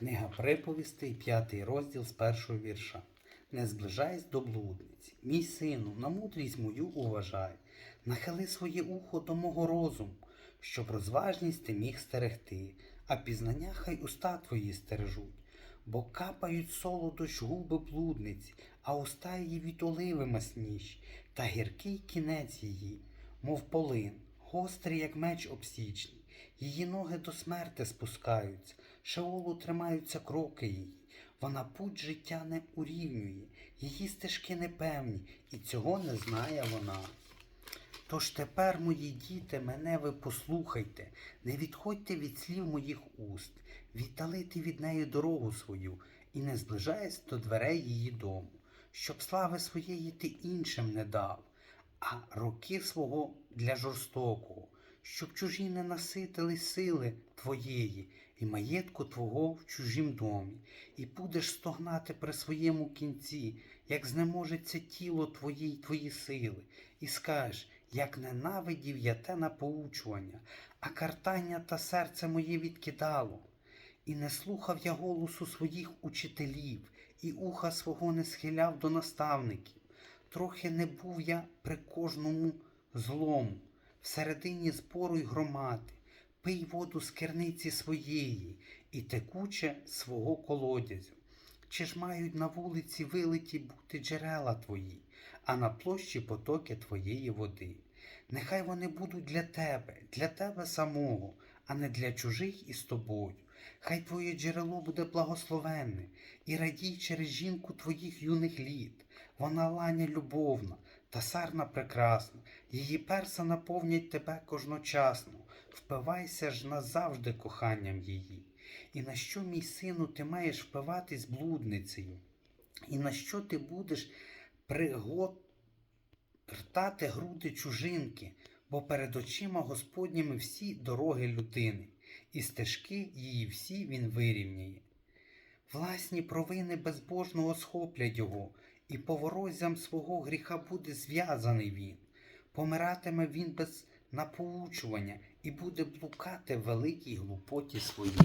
Книга приповістей, п'ятий розділ з першого вірша. Не зближайся до блудниці. Мій сину, на мудрість мою уважай, нахили своє ухо до мого розуму, щоб розважність ти міг стерегти, а пізнання хай уста твої стережуть. Бо капають солодощ губи блудниці, а уста її від оливи масніші, та гіркий кінець її, мов полин, гострий, як меч обсічний. Її ноги до смерти спускаються, шеолу тримаються кроки її. Вона путь життя не урівнює, її стежки непевні, і цього не знає вона. Тож тепер, мої діти, мене ви послухайте, не відходьте від слів моїх уст, віддалити від неї дорогу свою і не зближайся до дверей її дому, щоб слави своєї ти іншим не дав, а роки свого для жорстокого, щоб чужі не наситили сили твоєї і маєтку твого в чужім домі, і будеш стогнати при своєму кінці, як знеможеться тіло твоє й твої сили, і скажеш, як ненавидів я те напоучування, а картання та серце моє відкидало. І не слухав я голосу своїх учителів, і уха свого не схиляв до наставників. Трохи не був я при кожному злому, всередині збору й громади. Пий воду з керниці своєї і текуче свого колодязю. Чи ж мають на вулиці вилиті бути джерела твої, а на площі потоки твоєї води? Нехай вони будуть для тебе, для тебе самого, а не для чужих із тобою. Хай твоє джерело буде благословенне, і радій через жінку твоїх юних літ. Вона ланя любовна та сарна прекрасна, її перса наповнять тебе кожночасно. Впивайся ж назавжди коханням її. І на що, мій сину, ти маєш впиватись блудницею? І на що ти будеш пригортати груди чужинки, бо перед очима Господніми всі дороги людини, і стежки її всі він вирівняє. Власні провини безбожного схоплять його, і поворозям свого гріха буде зв'язаний він. Помиратиме він без напоучування і буде блукати в великій глупоті своїй.